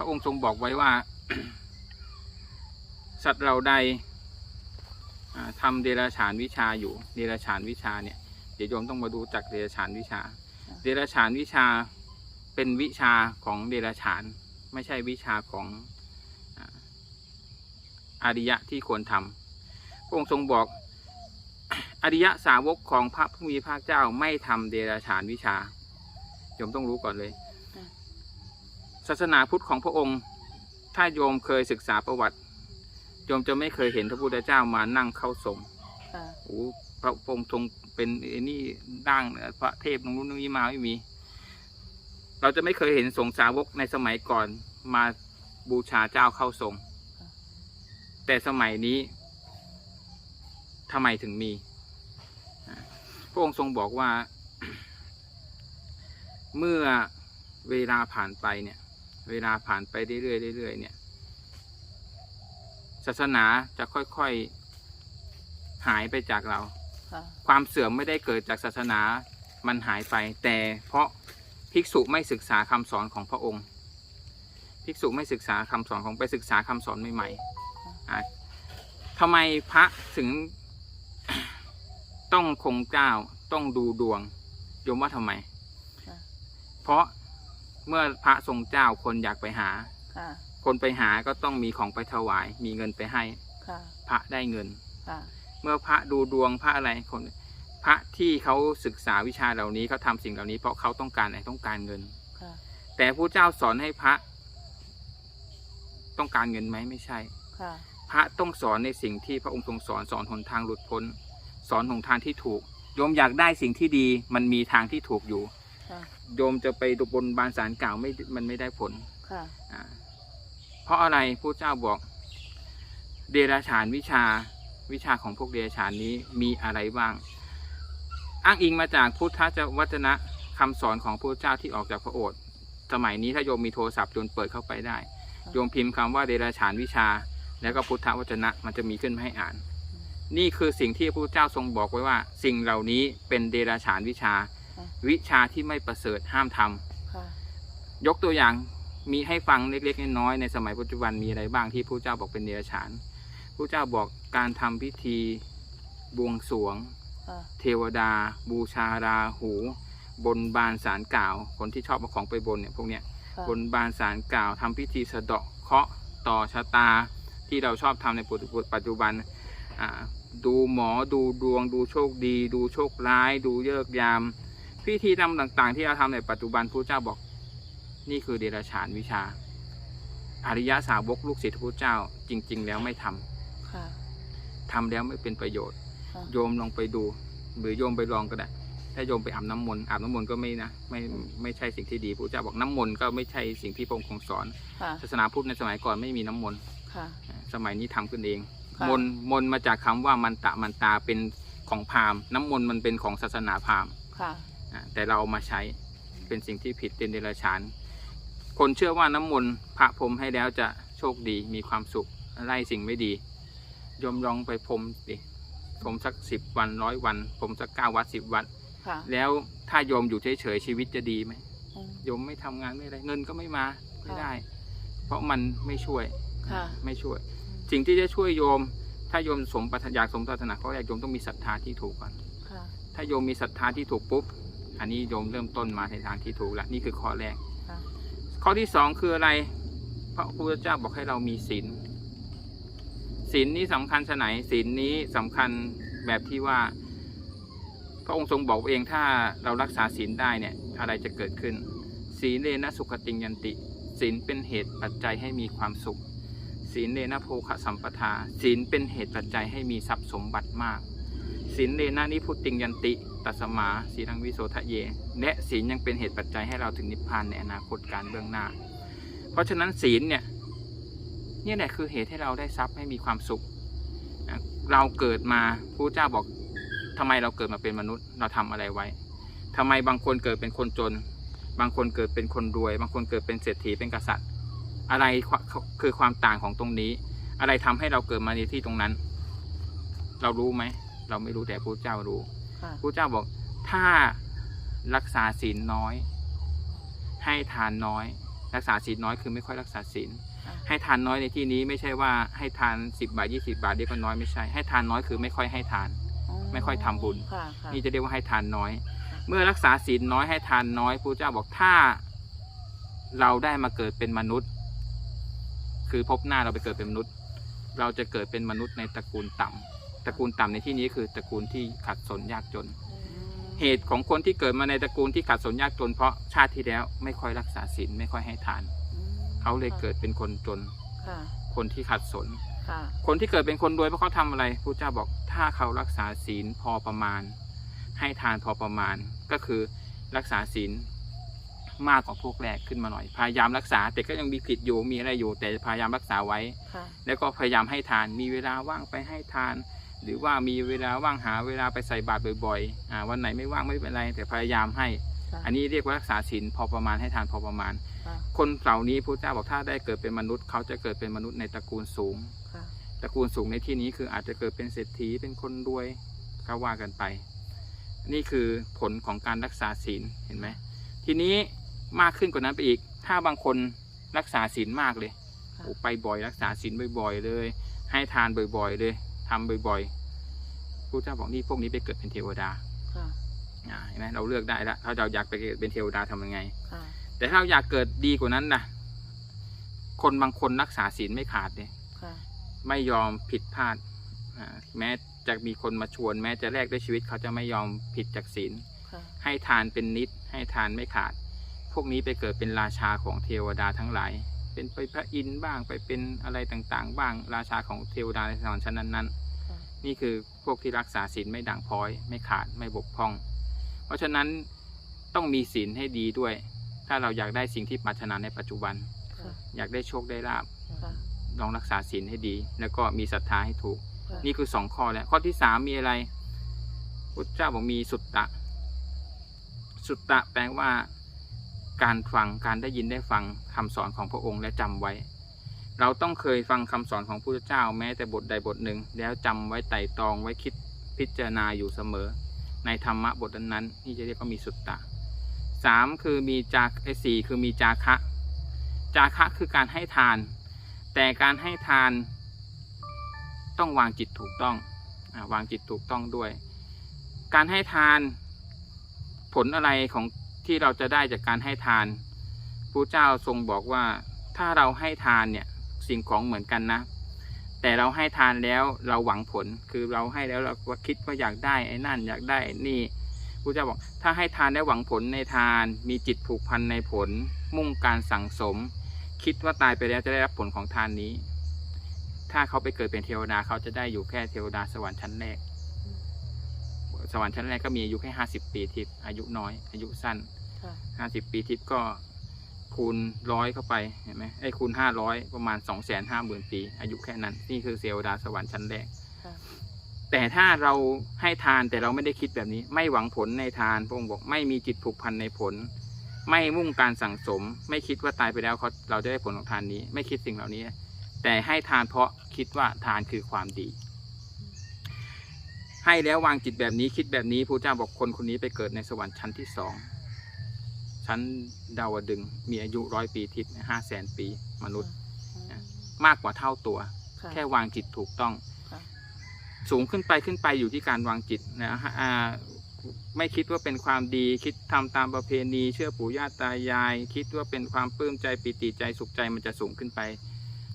ระองค์ทรงบอกไว้ว่า สัตว์เราใดอ่าทำเดรัจฉานวิชาอยู่ เดรัจฉานวิชาเนี่ยเดี๋ยวโยมต้องมาดูจากเดรัจฉานวิชา เดรัจฉานวิชาเป็นวิชาของเดรัจฉาน ไม่ใช่วิชาของอ่าอริยะที่ควรทำพระองค์ทรงบอกอริยะสาวกของพระผู้มีพระเจ้าไม่ทำเดรัจฉานวิชาโยมต้องรู้ก่อนเลยค่ะ ศาสนาพุทธของพระองค์ ถ้าโยมเคยศึกษาประวัติ โยมจะไม่เคยเห็นพระพุทธเจ้ามานั่งเข้าทรงค่ะโอ้พระองค์ทรงเป็นไอ้นี่ดั้งพระเทพตรงนู้นนี้มาไม่มี เราจะไม่เคยเห็นสงฆ์สาวกในสมัยก่อนมาบูชาเจ้าเข้าทรง แต่สมัยนี้ทำไมถึงมี พระองค์ทรงบอกว่า เมื่อเวลาผ่านไปเนี่ย เวลาผ่านไปเรื่อยๆเรื่อยๆเนี่ย ศาสนาจะค่อยๆหายไปจากเราค่ะความเสื่อมไม่ได้เกิดจากศาสนามันหายไป แต่เพราะภิกษุไม่ศึกษาคำสอนของพระองค์ ภิกษุไม่ศึกษาคำสอนของไปศึกษาคำสอนใหม่ๆอะทำไมพระถึงต้องคงเจ้าต้องดูดวงโยมว่าทำไมค่ะเพราะ เมื่อพระทรงเจ้าคนอยากไปหา ค่ะ คนไปหาก็ต้องมีของไปถวาย มีเงินไปให้ ค่ะ พระได้เงิน ค่ะ เมื่อพระดูดวงพระอะไรคน พระที่เขาศึกษาวิชาเหล่านี้เขาทำสิ่งเหล่านี้เพราะเขาต้องการอะไรต้องการเงิน ค่ะ แต่พระเจ้าสอนให้พระ ต้องการเงินไหมไม่ใช่ ค่ะ พระต้องสอนในสิ่งที่พระองค์ทรงสอนสอนหนทางหลุดพ้น สอนหนทางที่ถูกโยมอยากได้สิ่งที่ดี มันมีทางที่ถูกอยู่ค่ะ โยมจะไปบนบานสารกล่าวไม่มันไม่ได้ผลค่ะอ่าเพราะอะไรพระเจ้าบอก เดรัจฉานวิชาวิชาของพวกเดรัจฉานนี้มีอะไรบ้าง อ้างอิงมาจากพุทธวจนะคำสอนของพระเจ้าที่ออกจากพระโอษฐ์สมัยนี้ถ้าโยมมีโทรศัพท์โยมเปิดเข้าไปได้โยมพิมพ์คำว่าเดรัจฉานวิชา แล้วก็พุทธวจนะมันจะมีขึ้นมาให้อ่าน นี่คือสิ่งที่พระเจ้าทรงบอกไว้ว่า สิ่งเหล่านี้เป็นเดรัจฉานวิชาค่ะ วิชาที่ไม่ประเสริฐห้ามทำค่ะยกตัวอย่างมีให้ฟังเล็กๆน้อยๆในสมัยปัจจุบันมีอะไรบ้างที่พระเจ้าบอกเป็นเดรัจฉานพระเจ้าบอกการทำพิธีบวงสรวงค่ะเทวดา บูชาราหู บนบานสารกล่าว คนที่ชอบเอาของไปบนเนี่ยพวกเนี้ยค่ะบนบานสารกล่าวทำพิธีสะเดาะเคราะห์ต่อชะตาที่เราชอบทำในปัจจุบันอ่าดูหมอดูดวง ดูโชคดี ดูโชคร้าย ดูเยิกษ์ยาม พิธีกรรมต่างๆ ที่เราทำในปัจจุบันพระเจ้าบอก นี่คือเดรัจฉานวิชา อริยสาวกลูกศิษย์พระเจ้าจริง ๆ แล้วไม่ทำค่ะทำแล้วไม่เป็นประโยชน์ค่ะโยมลองไปดู หรือโยมไปลองก็ได้ ถ้าโยมไปอาบน้ำมนต์อาบน้ำมนต์ก็ไม่นะไม่ไม่ใช่สิ่งที่ดีพระเจ้าบอกน้ำมนต์ก็ไม่ใช่สิ่งที่พระองค์ทรงสอนค่ะศาสนาพุทธในสมัยก่อนไม่มีน้ำมนต์ค่ะสมัยนี้ทำขึ้นเองค่ะมนต์มนต์มาจากคำว่ามันตะมันตาเป็นของพราหมณ์น้ำมนต์มันเป็นของศาสนาพราหมณ์ค่ะอ่า แต่เราเอามาใช้เป็นสิ่งที่ผิดเป็นเดรัจฉาน คนเชื่อว่าน้ำมนต์พระพรมให้แล้วจะโชคดีมีความสุขไล่สิ่งไม่ดีโยมลองไปพรมดิพรมสักสิบวันร้อยวันพรมสักเก้าวัดสิบวัดค่ะแล้วถ้าโยมอยู่เฉยๆชีวิตจะดีไหมอืมโยมไม่ทำงานไม่อะไรเงินก็ไม่มาไม่ค่ะได้ เพราะมันไม่ช่วยค่ะไม่ช่วย สิ่งที่จะช่วยโยม ถ้าโยมสมปรารถนาอยากสมปรารถนาข้อแรกโยมต้องมีศรัทธาที่ถูกก่อนค่ะถ้าโยมมีศรัทธาที่ถูกปุ๊บ อันนี้โยมเริ่มต้นมาในทางที่ถูกแล้วนี่คือข้อแรกค่ะข้อที่สองคืออะไร พระพุทธเจ้าบอกให้เรามีศีลศีลนี้สำคัญชะไหนศีลนี้สำคัญแบบที่ว่า พระองค์ทรงบอกเองถ้าเรารักษาศีลได้เนี่ยอะไรจะเกิดขึ้นศีลเลนะสุขติงยันติศีลเป็นเหตุปัจจัยให้มีความสุขศีลเลนะโภคสัมปทาศีลเป็นเหตุปัจจัยให้มีทรัพย์สมบัติมากศีลเลนะนิพุตติงยันติ ตัสมาสีรังวิโสทะเย และศีลยังเป็นเหตุปัจจัยให้เราถึงนิพพานในอนาคตการเบื้องหน้า เพราะฉะนั้นศีลเนี่ยนี่แหละคือเหตุให้เราได้ทรัพย์ให้มีความสุข เราเกิดมาพระเจ้าบอกทำไมเราเกิดมาเป็นมนุษย์เราทำอะไรไว้ทำไมบางคนเกิดเป็นคนจน บางคนเกิดเป็นคนรวย บางคนเกิดเป็นเศรษฐีเป็นกษัตริย์ อะไรคือความต่างของตรงนี้ อะไรทำให้เราเกิดมาในที่ตรงนั้น เรารู้ไหม เราไม่รู้แต่พระเจ้ารู้ พระเจ้าบอกถ้ารักษาศีลน้อย ให้ทานน้อย รักษาศีลน้อยคือไม่ค่อยรักษาศีลค่ะให้ทานน้อยในที่นี้ไม่ใช่ว่าให้ทาน10บาท20บาทเรียกว่าน้อยไม่ใช่ ให้ทานน้อยคือไม่ค่อยให้ทาน ไม่ค่อยทำบุญค่ะค่ะนี่จะเรียกว่าให้ทานน้อย เมื่อรักษาศีลน้อยให้ทานน้อยพระเจ้าบอกถ้า เราได้มาเกิดเป็นมนุษย์ คือพบหน้าเราไปเกิดเป็นมนุษย์ เราจะเกิดเป็นมนุษย์ในตระกูลต่ำ ตระกูลต่ำในที่นี้คือตระกูลที่ขัดสนยากจนอืมเหตุของคนที่เกิดมาในตระกูลที่ขัดสนยากจน เพราะชาติที่แล้วไม่ค่อยรักษาศีลไม่ค่อยให้ทานอืมเขาเลยเกิดเป็นคนจนค่ะคนที่ขัดสนค่ะคนที่เกิดเป็นคนรวยเพราะเขาทำอะไรพระเจ้าบอกถ้าเขารักษาศีลพอประมาณ ให้ทานพอประมาณก็คือรักษาศีลมากกว่าพวกแรกขึ้นมาหน่อย พยายามรักษา แต่ก็ยังมีผิดอยู่มีอะไรอยู่ แต่พยายามรักษาไว้ค่ะแล้วก็พยายามให้ทานมีเวลาว่างไปให้ทาน หรือว่ามีเวลาว่างหาเวลาไปใส่บาตรบ่อยๆอ่าวันไหนไม่ว่างไม่เป็นไร แต่พยายามให้ค่ะอันนี้เรียกว่ารักษาศีลพอประมาณให้ทานพอประมาณค่ะคนเหล่านี้พระเจ้าบอกถ้าได้เกิดเป็นมนุษย์ เขาจะเกิดเป็นมนุษย์ในตระกูลสูงค่ะตระกูลสูงในที่นี้คืออาจจะเกิดเป็นเศรษฐีเป็นคนรวยก็ว่ากันไป นี่คือผลของการรักษาศีลเห็นไหมทีนี้มากขึ้นกว่านั้นไปอีก ถ้าบางคนรักษาศีลมากเลยค่ะโอ้ไปบ่อยรักษาศีลบ่อย ๆ เลย ให้ทานบ่อย ๆ เลย ทำบ่อยๆพระเจ้าบอกนี่พวกนี้ไปเกิดเป็นเทวดาค่ะอ่าเห็นไหมเราเลือกได้แล้วถ้าเราอยากไปเกิดเป็นเทวดาทำยังไงค่ะแต่ถ้าเราอยากเกิดดีกว่านั้นนะคนบางคนรักษาศีลไม่ขาดเลยค่ะไม่ยอมผิดพลาดอ่าแม้จะมีคนมาชวน แม้จะแลกด้วยชีวิตเขาจะไม่ยอมผิดจากศีลค่ะให้ทานเป็นนิด ให้ทานไม่ขาด พวกนี้ไปเกิดเป็นราชาของเทวดาทั้งหลาย เป็นไปพระอินทร์บ้างไปเป็นอะไรต่างๆ บ้างราชาของเทวดาในสวรรค์ชั้นนั้นค่ะๆนี่คือพวกที่รักษาศีลไม่ด่างพร้อย ไม่ขาดไม่บกพร่อง เพราะฉะนั้นต้องมีศีลให้ดีด้วย ถ้าเราอยากได้สิ่งที่ปรารถนาในปัจจุบันค่ะอยากได้โชคได้ลาบค่ะลองรักษาศีลให้ดี แล้วก็มีศรัทธาให้ถูกค่ะนี่คือสองข้อแล้วข้อที่สามมีอะไรพุทธเจ้าบอกมีสุตตะ สุตตะแปลว่า การฟังการได้ยินได้ฟังคำสอนของพระองค์และจำไว้ เราต้องเคยฟังคำสอนของพระเจ้าแม้แต่บทใดบทหนึ่ง แล้วจำไว้ไต่ตรองไว้คิดพิจารณาอยู่เสมอ ในธรรมะบทนั้นนี่จะเรียกว่ามีสุตตะสามคือมีจากไอสี่คือมีจาคะ จาคะคือการให้ทาน แต่การให้ทานต้องวางจิตถูกต้องอวางจิตถูกต้องด้วย การให้ทานผลอะไรของ ที่เราจะได้จากการให้ทานพระเจ้าทรงบอกว่าถ้าเราให้ทานเนี่ยสิ่งของเหมือนกันนะ แต่เราให้ทานแล้วเราหวังผลคือเราให้แล้วเราก็คิดว่าอยากได้ไอ้นั่นอยากได้นี่พระเจ้าบอกถ้าให้ทานแล้วหวังผลในทาน มีจิตผูกพันในผล มุ่งการสั่งสม คิดว่าตายไปแล้วจะได้รับผลของทานนี้ ถ้าเขาไปเกิดเป็นเทวดาเขาจะได้อยู่แค่เทวดาสวรรค์ชั้นแรกสวรรค์ชั้นแรกก็มีอายุแค่ห้าสิบปีทิพย์อายุน้อย อายุสั้น ห้าสิบปีทิพย์ก็คูณร้อยเข้าไปเห็นไหมไอ้คูณห้าร้อยประมาณสองแสนห้าหมื่นปี อายุแค่นั้น นี่คือเทวดาสวรรค์ชั้นแรกค่ะแต่ถ้าเราให้ทานแต่เราไม่ได้คิดแบบนี้ ไม่หวังผลในทานพระองค์บอกไม่มีจิตผูกพันในผล ไม่มุ่งการสั่งสม ไม่คิดว่าตายไปแล้วเขาเราจะได้ผลของทานนี้ ไม่คิดสิ่งเหล่านี้ แต่ให้ทานเพราะคิดว่าทานคือความดี ให้แล้ววางจิตแบบนี้คิดแบบนี้พระเจ้าบอกคนคนนี้ไปเกิดในสวรรค์ชั้นที่สอง ชั้นดาวดึงส์มีอายุร้อยปีทิพย์ห้าแสนปีมนุษย์อืมมากกว่าเท่าตัวค่ะแค่วางจิตถูกต้องค่ะสูงขึ้นไปขึ้นไปอยู่ที่การวางจิตนะฮะอ่าไม่คิดว่าเป็นความดีคิดทำตามประเพณี เชื่อปู่ย่าตายาย คิดว่าเป็นความปลื้มใจปิติใจสุขใจมันจะสูงขึ้นไป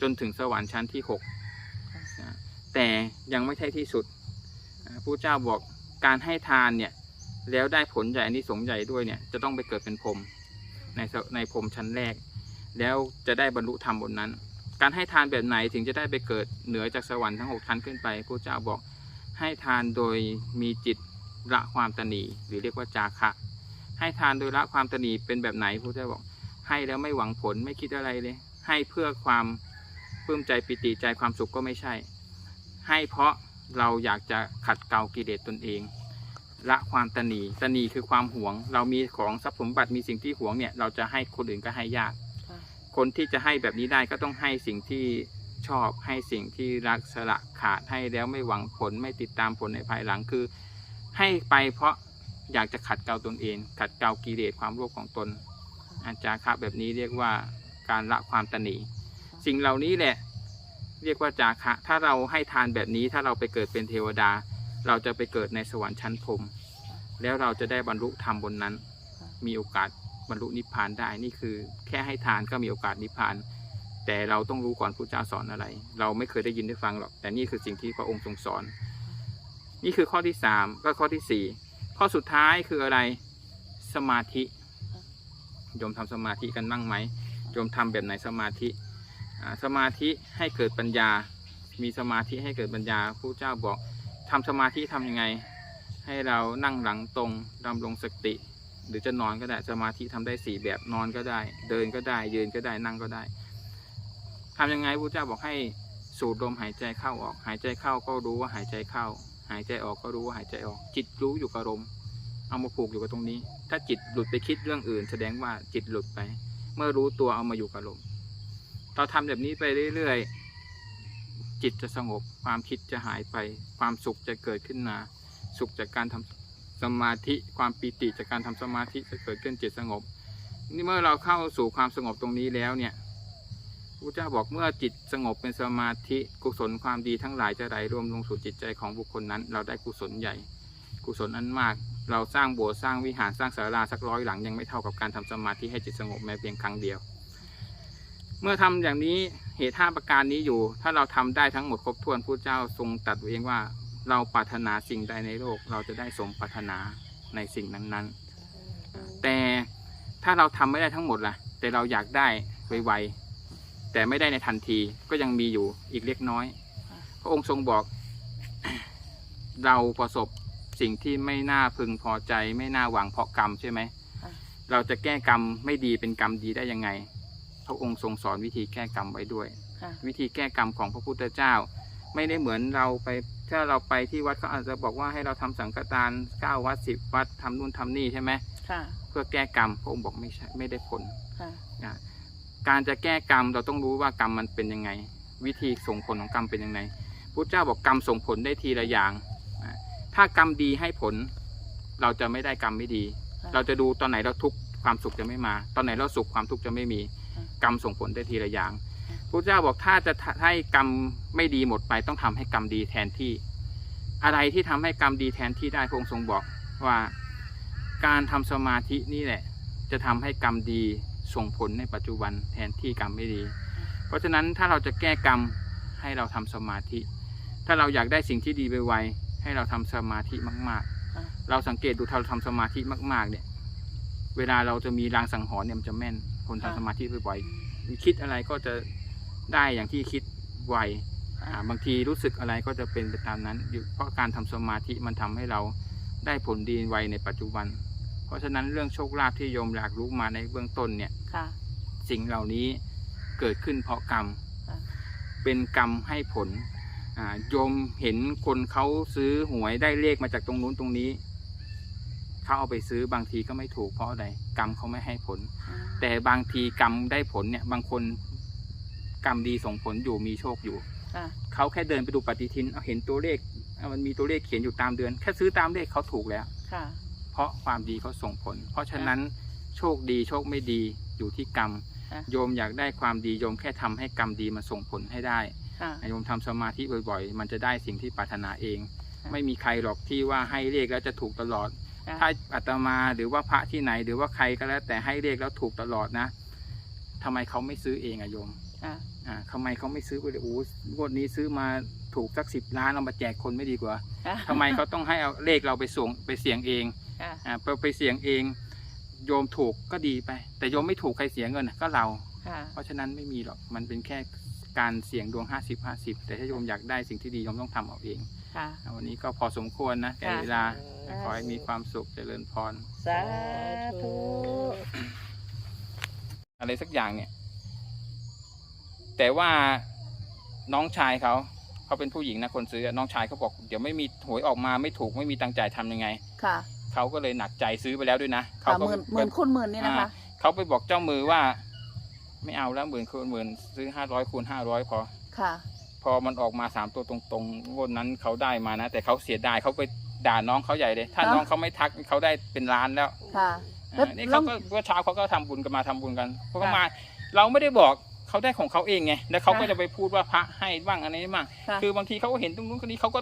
จนถึงสวรรค์ชั้นที่หกค่ะนะแต่ยังไม่ใช่ที่สุดอ่าพระเจ้าบอกการให้ทานเนี่ย แล้วได้ผลใหญ่อันนี้สงใหญ่ด้วยเนี่ยจะต้องไปเกิดเป็นพรมในในพรมชั้นแรก แล้วจะได้บรรลุธรรมบนนั้น การให้ทานแบบไหนถึงจะได้ไปเกิดเหนือจากสวรรค์ทั้งหกชั้นขึ้นไปพระเจ้าบอกให้ทานโดยมีจิตละความตนีหรือเรียกว่าจาคะ ให้ทานโดยละความตนีเป็นแบบไหนพระเจ้าบอก ให้แล้วไม่หวังผลไม่คิดอะไรเลย ให้เพื่อความปลื้มใจปิติใจความสุขก็ไม่ใช่ ให้เพราะเราอยากจะขัดเกลากิเลสตนเอง ละความตนีตนีคือความหวง เรามีของทรัพย์สมบัติมีสิ่งที่หวงเนี่ย เราจะให้คนอื่นก็ให้ยากค่ะคนที่จะให้แบบนี้ได้ก็ต้องให้สิ่งที่ชอบให้สิ่งที่รักสละขาดให้แล้วไม่หวังผลไม่ติดตามผลในภายหลังคือ ให้ไปเพราะอยากจะขัดเกลาตนเอง ขัดเกลากิเลสความโลภของตน อาจาคะแบบนี้เรียกว่าการละความตนีสิ่งเหล่านี้แหละ เรียกว่าจาคะ ถ้าเราให้ทานแบบนี้ถ้าเราไปเกิดเป็นเทวดา เราจะไปเกิดในสวรรค์ชั้นพรหมแล้วเราจะได้บรรลุธรรมบนนั้น มีโอกาสบรรลุนิพพานได้นี่คือ แค่ให้ทานก็มีโอกาสนิพพาน แต่เราต้องรู้ก่อนพระเจ้าสอนอะไร เราไม่เคยได้ยินได้ฟังหรอกแต่นี่คือสิ่งที่พระองค์ทรงสอน นี่คือข้อที่สามก็ข้อที่สี่ข้อสุดท้ายคืออะไรสมาธิโยมทำสมาธิกันบ้างไหมโยมทำแบบไหนสมาธิอ่าสมาธิให้เกิดปัญญา มีสมาธิให้เกิดปัญญาพระเจ้าบอก ทำสมาธิทำยังไง ให้เรานั่งหลังตรงดำรงสติ หรือจะนอนก็ได้สมาธิทำได้สี่แบบนอนก็ได้ เดินก็ได้ ยืนก็ได้นั่งก็ได้ทำยังไงพระเจ้าบอกให้สูดลมหายใจเข้าออก หายใจเข้าก็รู้ว่าหายใจเข้า หายใจออกก็รู้ว่าหายใจออก จิตรู้อยู่กับลมเอามาผูกอยู่กับตรงนี้ ถ้าจิตหลุดไปคิดเรื่องอื่น แสดงว่าจิตหลุดไป เมื่อรู้ตัวเอามาอยู่กับลมเราทำแบบนี้ไปเรื่อยๆ จิตจะสงบ ความคิดจะหายไป ความสุขจะเกิดขึ้นมา สุขจากการทำสมาธิ ความปีติจากการทำสมาธิจะเกิดขึ้นจิตสงบ นี่เมื่อเราเข้าสู่ความสงบตรงนี้แล้วเนี่ยพระเจ้าบอกเมื่อจิตสงบเป็นสมาธิกุศลความดีทั้งหลายจะไหลรวมลงสู่จิตใจของบุคคลนั้น เราได้กุศลใหญ่ กุศลอันมาก เราสร้างโบสถ์สร้างวิหารสร้างศาลาสักร้อยหลังยังไม่เท่ากับการทำสมาธิให้จิตสงบแม้เพียงครั้งเดียว เมื่อทำอย่างนี้ เหตุห้าประการนี้อยู่ ถ้าเราทำได้ทั้งหมดครบถ้วนพระเจ้าทรงตรัดไว้เองว่าเราปรารถนาสิ่งใดในโลก เราจะได้สมปรารถนาในสิ่งนั้นๆ แต่ถ้าเราทำไม่ได้ทั้งหมดล่ะ แต่เราอยากได้ไวๆแต่ไม่ได้ในทันทีก็ยังมีอยู่อีกเล็กน้อย พระองค์ทรงบอก เราประสบสิ่งที่ไม่น่าพึงพอใจ ไม่น่าหวังเพราะกรรมใช่ไหมค่ะเราจะแก้กรรมไม่ดีเป็นกรรมดีได้ยังไงพ ระองค์ทรงสอนวิธีแก้กรรมไว้ด้วย ค่ะวิธีแก้กรรมของพระพุทธเจ้า ไม่ได้เหมือนเราไปถ้าเราไปที่วัดเขาอาจจะบอกว่าให้เราทำสังฆทานเก้าวัดสิบวัดทำนู่นทำนี่ใช่ไหมค่ะเพื่อแก้กรรมพระองค์บอกไม่ใช่ไม่ได้ผล ค่ะนะการจะแก้กรรมเราต้องรู้ว่ากรรมมันเป็นยังไง วิธีส่งผลของกรรมเป็นยังไงพุทธเจ้าบอกกรรมส่งผลได้ทีละอย่างนะถ้ากรรมดีให้ผล เราจะไม่ได้กรรมไม่ดี ค่ะ เราจะดูตอนไหนเราทุกข์ความสุขจะไม่มา ตอนไหนเราสุขความทุกข์จะไม่มีค่ะ กรรมส่งผลได้ทีละอย่างพระเจ้าบอกถ้าจะให้กรรมไม่ดีหมดไปต้องทำให้กรรมดีแทนที่ อะไรที่ทำให้กรรมดีแทนที่ได้พระองค์ทรงบอกว่าการทำสมาธินี่แหละ จะทำให้กรรมดีส่งผลในปัจจุบันแทนที่กรรมไม่ดี เพราะฉะนั้นถ้าเราจะแก้กรรมให้เราทำสมาธิ ถ้าเราอยากได้สิ่งที่ดีไวๆให้เราทำสมาธิมากๆ เราสังเกตดูถ้าเราทำสมาธิมาก ๆ เนี่ย เวลาเราจะมีรางสังหรณ์เนี่ยมันจะแม่น คนทำสมาธิบ่อยๆคิดอะไรก็จะได้อย่างที่คิดไวอ่าบางทีรู้สึกอะไรก็จะเป็นไปตามนั้นอยู่เพราะการทำสมาธิมันทำให้เราได้ผลดีไวในปัจจุบัน เพราะฉะนั้นเรื่องโชคลาภที่โยมอยากรู้มาในเบื้องต้นเนี่ยค่ะสิ่งเหล่านี้เกิดขึ้นเพราะกรรมค่ะเป็นกรรมให้ผลอ่าโยมเห็นคนเขาซื้อหวยได้เลขมาจากตรงนู้นตรงนี้ เขาเอาไปซื้อบางทีก็ไม่ถูกเพราะอะไรกรรมเขาไม่ให้ผล แต่บางทีกรรมได้ผลเนี่ย บางคนกรรมดีส่งผลอยู่มีโชคอยู่ค่ะเขาแค่เดินไปดูปฏิทินเอาเห็นตัวเลขเอามันมีตัวเลขเขียนอยู่ตามเดือน แค่ซื้อตามเลขเขาถูกแล้วค่ะเพราะความดีเขาส่งผล เพราะฉะนั้นโชคดีโชคไม่ดีอยู่ที่กรรมค่ะโยมอยากได้ความดีโยมแค่ทำให้กรรมดีมาส่งผลให้ได้ค่ะโยมทำสมาธิบ่อยๆ มันจะได้สิ่งที่ปรารถนาเองค่ะไม่มีใครหรอกที่ว่าให้เลขแล้วจะถูกตลอดค่ะ ถ้าอาตมาหรือว่าพระที่ไหน หรือว่าใครก็แล้ว แต่ให้เลขแล้วถูกตลอดนะทำไมเขาไม่ซื้อเองอะโยมค่ะอ่าทำไมเขาไม่ซื้อไปเลยโอ้งวดนี้ซื้อมาถูกสักสิบล้านเอามาแจกคนไม่ดีกว่าค่ะทำไมเขาต้องให้เอาเลขเราไปส่งไปเสี่ยงเองค่ะอ่าไปไปเสี่ยงเอง โยมถูกก็ดีไป แต่โยมไม่ถูกใครเสียเงินน่ะก็เราค่ะเพราะฉะนั้นไม่มีหรอกมันเป็นแค่การเสี่ยงดวง 50 50 แต่ถ้าโยมอยากได้สิ่งที่ดีโยมต้องทำเอาเอง ค่ะอ่าวันนี้ก็พอสมควรนะแก่ค่ะเวลา ขอให้มีความสุขเจริญพร สาธุ อะไรสักอย่างเนี่ย แต่ว่าน้องชายเขา เขาเป็นผู้หญิงนะคนซื้อ น้องชายเขาบอกเดี๋ยวไม่มีหวยออกมาไม่ถูกไม่มีตังค์จ่ายทำยังไง ค่ะ เขาก็เลยหนักใจซื้อไปแล้วด้วยนะค่ะก็หมื่นหมื่นคูณหมื่นนี่นะคะอ่าเขาไปบอกเจ้ามือว่า ไม่เอาแล้วหมื่นคูณหมื่นซื้อห้าร้อยคูณห้าร้อยพอ ค่ะ พอมันออกมาสามตัวตรงๆงวดนั้นเขาได้มานะ แต่เขาเสียดายเขาไปด่าน้องเขาใหญ่เลย ถ้าเอ้าน้องเขาไม่ทักเขาได้เป็นล้านแล้วค่ะแล้วอ่านี่แล้เขาวก็เมื่อเช้าเขาก็ทำบุญกันมาทำบุญกันเขาก็มา เราไม่ได้บอกเขาได้ของเขาเองไงแล้วเขาก็ค่ะจะไปพูดว่าพระให้บ้างอะไรบ้างค่ะคือบางทีเขาก็เห็นตรงนู้นคนนี้เขาก็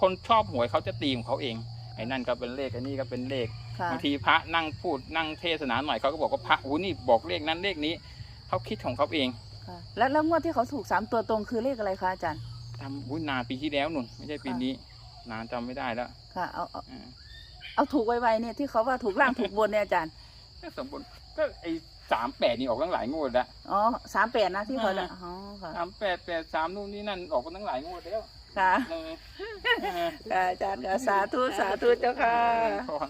คนชอบหวยเขาจะตีของเขาเองไอ้นั่นก็เป็นเลขไอ้นี่ก็เป็นเลขค่ะบางทีพระนั่งพูดนั่งเทศนาหน่อยเขาก็บอกว่าพระอู้นี่บอกเลขนั้นเลขนี้เขาคิดของเขาเอง ค่ะ แล้วแล้วงวดที่เขาถูกสามตัวตรงคือเลขอะไรคะอาจารย์ทำบุญนานปีที่แล้วนุ่น ไม่ใช่ปีนี้ นานจำไม่ได้แล้วค่ะเอาเอาอ่าเอาถูกไวๆเนี่ยที่เขาว่าถูกล่างถูกบนเนี่ยอาจารย์ก็สมบูรณ์ก็ไอ้สามแปดนี่ออกตั้งหลายงวดแล้ว อ๋อสามแปดนะที่เขาจะอ่าอ๋อค่ะสามแปดแปดสามนู่นนี่นั่นออกมาตั้งหลายงวดแล้วค่ะเออเออ ค่ะอาจารย์ค่ะสาธุสาธุเจ้าค่ะ พร